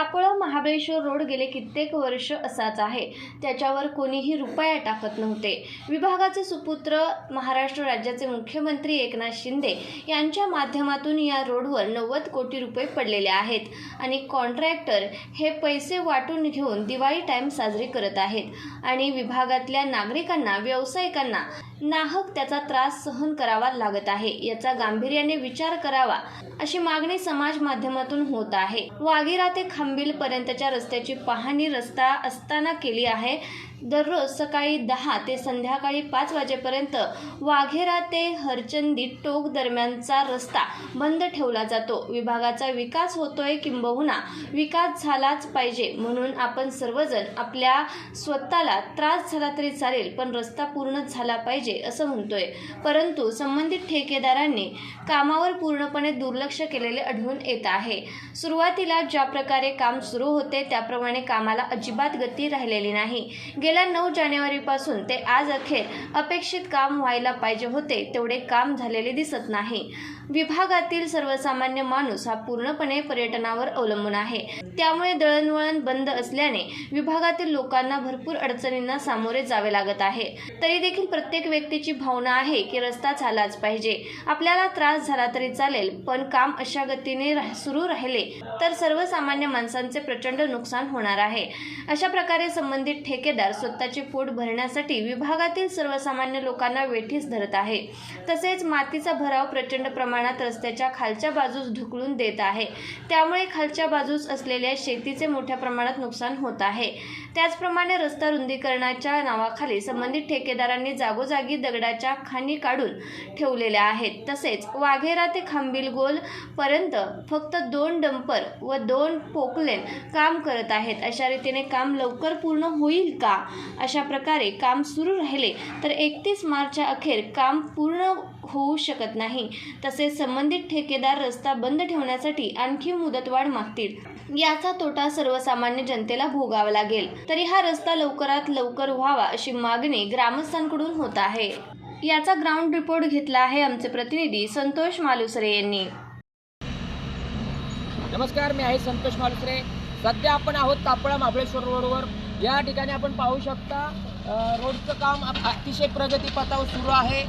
टापोळा Mahabaleshwar road गेले कित्येक वर्ष असाच आहे. त्याच्यावर कोणीही रुपया टाकत नव्हते. विभागाचे सुपुत्र महाराष्ट्र राज्याचे मुख्यमंत्री एकनाथ शिंदे यांच्या माध्यमातून या रोडवर नव्वद कोटी रुपये पडलेले आहेत. आणि कॉन्ट्रॅक्टर हे पैसे वाटून घेऊन दिवाळी टाईम साजरी करत आहेत. आणि विभागातल्या नागरिकांना व्यावसायिकांना नाहक त्याचा त्रास सहन करावा लागत आहे. याचा गांभीर्याने विचार करावा अशी मागणी समाज माध्यमातून होत आहे. वागिरा ते खांबील पर्यंतच्या रस्त्याची पाहणी रस्ता असताना केली आहे. दररोज सकाळी दहा ते संध्याकाळी पाच वाजेपर्यंत वाघेरा ते हरचंदी टोक दरम्यानचा रस्ता बंद ठेवला जातो. विभागाचा विकास होतोय किंबहुना विकास झालाच पाहिजे म्हणून आपण सर्वजण आपल्या स्वतःला त्रास झाला तरी चालेल पण रस्ता पूर्ण झाला पाहिजे असं म्हणतोय. परंतु संबंधित ठेकेदारांनी कामावर पूर्णपणे दुर्लक्ष केलेले आढळून येत आहे. सुरुवातीला ज्या प्रकारे काम सुरू होते त्याप्रमाणे कामाला अजिबात गती राहिलेली नाही. गेल्या नऊ जानेवारीपासून ते आज अखेर अपेक्षित काम व्हायला पाहिजे होते तेवढे काम झालेले दिसत नाही. विभागातील सर्वसामान्य माणूस हा पूर्णपणे पर्यटनावर अवलंबून आहे. त्यामुळे दळणवळण बंद असल्याने विभागातील लोकांना भरपूर अडचणींना सामोरे जावे लागत आहे. तरी देखील प्रत्येक व्यक्तीची भावना आहे की रस्ता झालाच पाहिजे. आपल्याला त्रास झाला तरी चालेल पण काम अशा गतीने सुरू राहिले तर सर्वसामान्य माणसांचे प्रचंड नुकसान होणार आहे. अशा प्रकारे संबंधित ठेकेदार स्वतःचे पोट भरण्यासाठी विभागातील सर्वसामान्य लोकांना वेठीस धरत आहे. तसेच मातीचा भराव प्रचंड प्रमाणात रस्त्याच्या खालच्या बाजूस ढकलून देत आहे. त्यामुळे खालच्या बाजूस असलेल्या शेतीचे मोठ्या प्रमाणात नुकसान होत आहे. त्याचप्रमाणे रस्ता रुंदीकरणाच्या नावाखाली संबंधित ठेकेदारांनी जागोजागी दगडाच्या खाणी काढून ठेवलेल्या आहेत. तसेच वाघेरा ते खांबिल गोल पर्यंत फक्त दोन डंपर व दोन पोकलेन काम करत आहेत. अशा रीतीने काम लवकर पूर्ण होईल का? अशा प्रकारे काम सुरू राहिले तर एकतीस मार्चच्या अखेर काम पूर्ण होऊ शकत नाही. तसेच संबंधित ठेकेदार रस्ता बंद ठेवण्यासाठी आणखी मुदतवाढ मागतील. याचा तोटा सर्वसामान्य जनतेला भोगावा लागेल. तरी हा रस्ता लवकरात लवकर व्हावा अशी मागणी ग्रामस्थांकडून होत आहे. याचा ग्राउंड रिपोर्ट घेतला आहे आमचे प्रतिनिधी संतोष मालुसरे यांनी. नमस्कार मी आहे संतोष मालुसरे. सध्या आपण आहोत तापळा महाबळेश्वर रोडवर. या ठिकाणी आपण पाहू शकता रोडचं काम अतिशय प्रगतीपथावर सुरू आहे.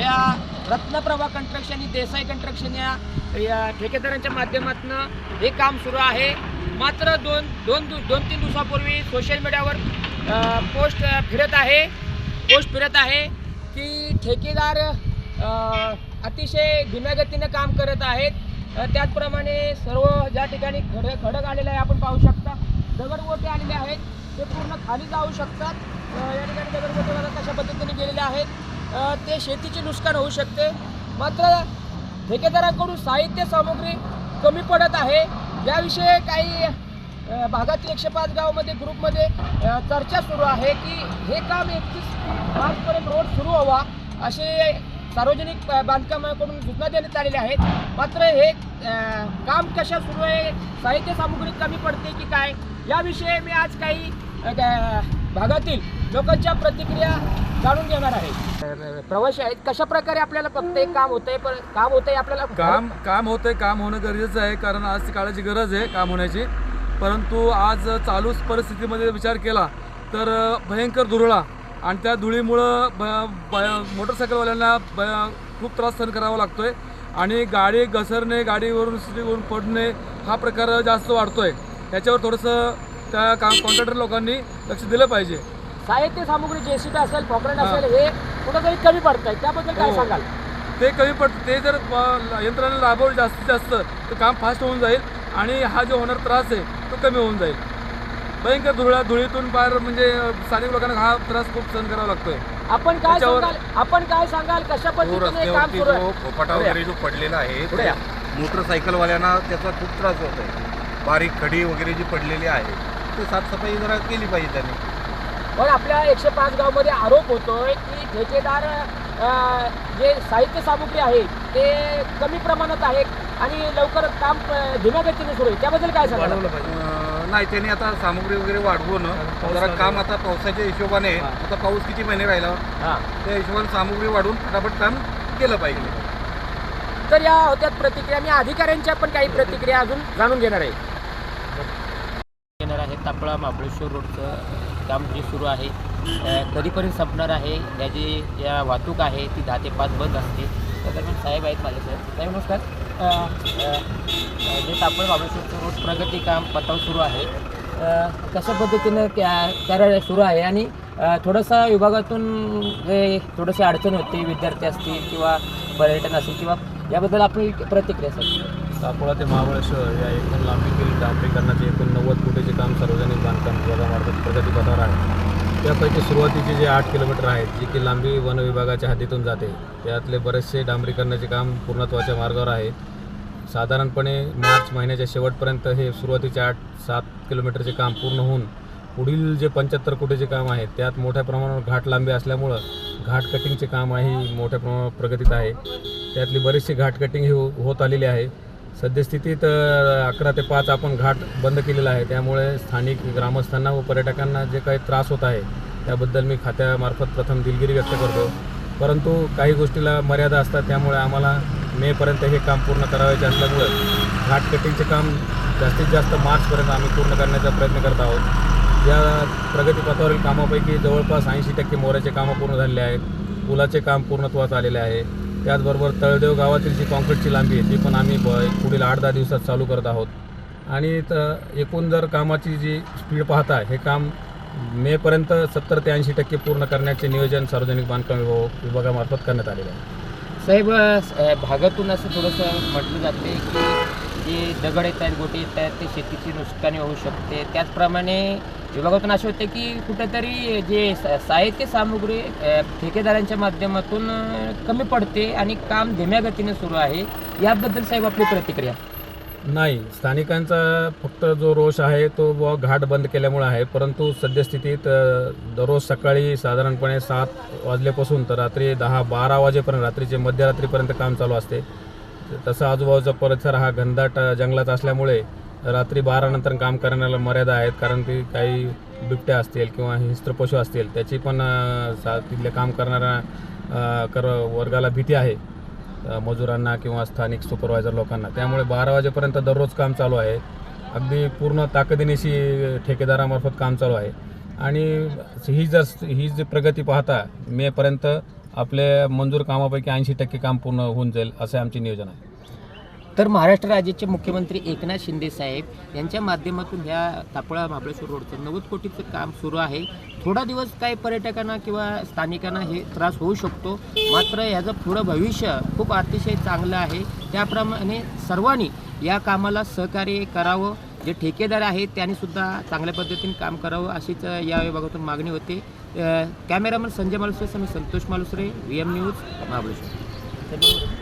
या रत्नप्रभा कन्स्ट्रक्शन आणि देसाई कन्स्ट्रक्शन या या ठेकेदारांच्या माध्यमातून हे काम सुरू आहे. मात्र दोन दोन दोन तीन दिवसापूर्वी सोशल मीडियावर पोस्ट फिरत आहे पोस्ट फिरत आहे की ठेकेदार अतिशय धीम्या काम करत आहेत. त्याचप्रमाणे सर्व ज्या ठिकाणी घड खडक आलेले आहे आपण पाहू शकता. दगडगोटे आलेले आहेत. ते पूर्ण खाली जाऊ शकतात. या ठिकाणी दगडगोटे वगैरे कशा पद्धतीने गेलेले आहेत. ते शेतीचे नुकसान होऊ शकते. मात्र ठेकेदारांकडून साहित्य सामग्री कमी पडत आहे. याविषयी काही भागातील एकशे पाच गावामध्ये ग्रुपमध्ये चर्चा सुरू आहे की हे काम एकतीस मार्चपर्यंत रोड सुरू व्हावा असे सार्वजनिक बांधकामाकडून सूचना देण्यात आलेल्या आहेत. मात्र हे काम कशा सुरू आहे साहित्य सामुग्री कमी पडते की काय याविषयी मी आज काही भागातील लोकांच्या प्रतिक्रिया जाणून घेणार आहे. प्रवासी आहेत कशा प्रकारे आपल्याला फक्त एक काम होतंय पण काम होतंय आपल्याला काम काम होतंय काम होणं गरजेचं आहे कारण आज काळाची गरज आहे काम होण्याची. परंतु आज चालूच परिस्थितीमध्ये विचार केला तर भयंकर दुरळा आणि त्या धुळीमुळं ब ब मोटरसायकलवाल्यांना ब खूप त्रास सहन करावा लागतोय. आणि गाडी घसरणे गाडीवरून स्त्रीवरून पडणे हा प्रकार जास्त वाढतोय. याच्यावर थोडंसं त्या काम कॉन्ट्रॅक्टर लोकांनी लक्ष दिलं पाहिजे. साहित्य सामुग्री जेसीबी असेल हा. असेल हे कुठंतरी कमी पडत आहे त्याबद्दल काय हो. सांगाल? ते कमी पडतं ते जर यंत्रणा राबवली जास्तीत जास्त तर काम फास्ट होऊन जाईल आणि हा जो होणार त्रास आहे तो कमी होऊन जाईल. भयंकर धुळा धुळीतून बाहेर म्हणजे स्थानिक लोकांना हा त्रास खूप सहन करावा लागतोय. आपण काय त्याच्यावर- सांगाल? आपण काय सांगाल? कशा तो पद्धतीने काम रस्त्यावरती सुरू आहे? जो. वगैरे जो पडलेला आहे या. मोटरसायकलवाल्यांना त्याचा खूप त्रास होत आहे बारीक खडी वगैरे जी पडलेली आहे ते साफसफाई जरा केली पाहिजे त्यांनी. पण आपल्या एकशे पाच गावमध्ये आरोप होतोय की ठेकेदार अं, जे साहित्य सामुग्री आहे ते कमी प्रमाणात आहे आणि लवकर काम अं, धीम्या गतीने सुरू आहे. त्याबद्दल काय सांगाल? अं, नाही त्यांनी आता सामुग्री वगैरे वाढवून जरा काम आता पावसाच्या हिशोबाने आता पाऊस किती महिने राहिला? हां. त्या हिशोबाने सामुग्री वाढवून फटाफट काम केलं पाहिजे. तर या होत्या प्रतिक्रिया. मी अधिकाऱ्यांच्या पण काही प्रतिक्रिया अजून जाणून घेणार आहे. आहे तापळा महाबळेश्वर रोडचं काम जे सुरू आहे. कधीपर्यंत संपणार आहे? याची या वाहतूक आहे ती दहा ते पाच बंद असते. त्या दरम्यान साहेब आहेत माझे साहेब. साहेब नमस्कार. जे तापळ महाबळेश्वरचं रोज प्रगती काम पताव सुरू आहे. कशा पद्धतीनं त्या कार्य सुरू आहे? आणि थोडंसं विभागातून जे थोडीशी अडचण होते विद्यार्थी असतील किंवा पर्यटन असेल किंवा याबद्दल आपली प्रतिक्रिया असेल सापोळा ते महाबळेश्वर या एकूण केली डांबरीकरणाचे एकूण नव्वद कोटीचे काम सार्वजनिक बांधकाम विभागामार्फत प्रगतीपथावर आहे. त्यापैकी सुरुवातीचे जे आठ किलोमीटर आहेत जी की लांबी वन विभागाच्या हद्दीतून जाते त्यातले बरेचसे डांबरीकरणाचे काम पूर्णत्वाच्या मार्गावर आहे. साधारणपणे मार्च महिन्याच्या शेवटपर्यंत हे सुरुवातीचे आठ सात किलोमीटरचे काम पूर्ण होऊन पुढील जे पंच्याहत्तर कोटीचे काम आहे त्यात मोठ्या प्रमाणावर घाट लांबी असल्यामुळं घाट कटिंगचे काम आहे मोठ्या प्रमाणावर प्रगतीत आहे. त्यातली बरीचशी घाट कटिंग ही होत आलेली आहे. सद्यस्थितीत अकरा ते पाच आपण घाट बंद केलेला आहे. त्यामुळे स्थानिक ग्रामस्थांना व पर्यटकांना जे काही त्रास होत आहे त्याबद्दल मी खात्यामार्फत प्रथम दिलगिरी व्यक्त करतो. परंतु काही गोष्टीला मर्यादा असतात त्यामुळे आम्हाला मेपर्यंत हे काम पूर्ण करावायचे असल्यामुळे घाट कटिंगचे काम जास्तीत जास्त मार्चपर्यंत आम्ही पूर्ण करण्याचा प्रयत्न करत आहोत. या प्रगतीपथावरील कामापैकी जवळपास ऐंशी टक्के मोऱ्याचे कामं पूर्ण झालेले आहेत. पुलाचे काम पूर्णत्वास आलेले आहे. त्याचबरोबर तळदेव गावातील जी कॉन्क्रीटची लांबी आहे ती पण आम्ही ब पुढील आठ दहा दिवसात चालू करत आहोत. आणि तर एकूण जर कामाची जी स्पीड पाहता हे काम मेपर्यंत सत्तर ते ऐंशी टक्के पूर्ण करण्याचे नियोजन सार्वजनिक बांधकाम विभाग विभागामार्फत करण्यात आलेलं आहे. साहेब भागातून असं थोडंसं म्हटलं जाते की जे दगड येत आहेत गोटे येत आहेत ते शेतीची नुकसानी होऊ शकते. त्याचप्रमाणे विभागातून असे होते की कुठेतरी जे साहित्य सामुग्री ठेकेदारांच्या माध्यमातून कमी पडते आणि काम धीम्या गतीने सुरू आहे. याबद्दल साहेब आपली प्रतिक्रिया. नाही स्थानिकांचा फक्त जो रोष आहे तो बुवा घाट बंद केल्यामुळे आहे. परंतु सद्यस्थितीत दररोज सकाळी साधारणपणे सात वाजल्यापासून तर रात्री दहा बारा वाजेपर्यंत रात्रीचे मध्यरात्रीपर्यंत काम चालू असते. तसं आजूबाजूचा परिसर हा घनदाट जंगलात असल्यामुळे रात्री बारानंतर काम करण्याला मर्यादा आहेत. कारण की काही बिबट्या असतील किंवा हिंस्त्र पशु असतील त्याची पण सा तिथले काम करणाऱ्या कर वर्गाला भीती आहे. मजुरांना किंवा स्थानिक सुपरवायझर लोकांना. त्यामुळे बारा वाजेपर्यंत दररोज काम चालू आहे. अगदी पूर्ण ताकदीनेशी ठेकेदारामार्फत काम चालू आहे. आणि ही जर ही जी प्रगती पाहता मेपर्यंत आपले मंजूर कामापैकी ऐंशी टक्के काम पूर्ण होऊन जाईल असे आमचे नियोजन आहे. तर महाराष्ट्र राज्याचे मुख्यमंत्री एकनाथ शिंदे साहेब यांच्या माध्यमातून ह्या तापळा महाबळेश्वर रोडचं नव्वद कोटीचं काम सुरू आहे. थोडा दिवस काही पर्यटकांना किंवा स्थानिकांना हे त्रास होऊ शकतो मात्र ह्याचं पुढं भविष्य खूप अतिशय चांगलं आहे. त्याप्रमाणे सर्वांनी या कामाला सहकार्य करावं. जे ठेकेदार आहेत त्यांनी सुद्धा चांगल्या पद्धतीने काम करावं अशीच या विभागातून मागणी होते. कॅमेरामन संजय मालुसरे समी Santosh Malusare V M news Mahabaleshwar.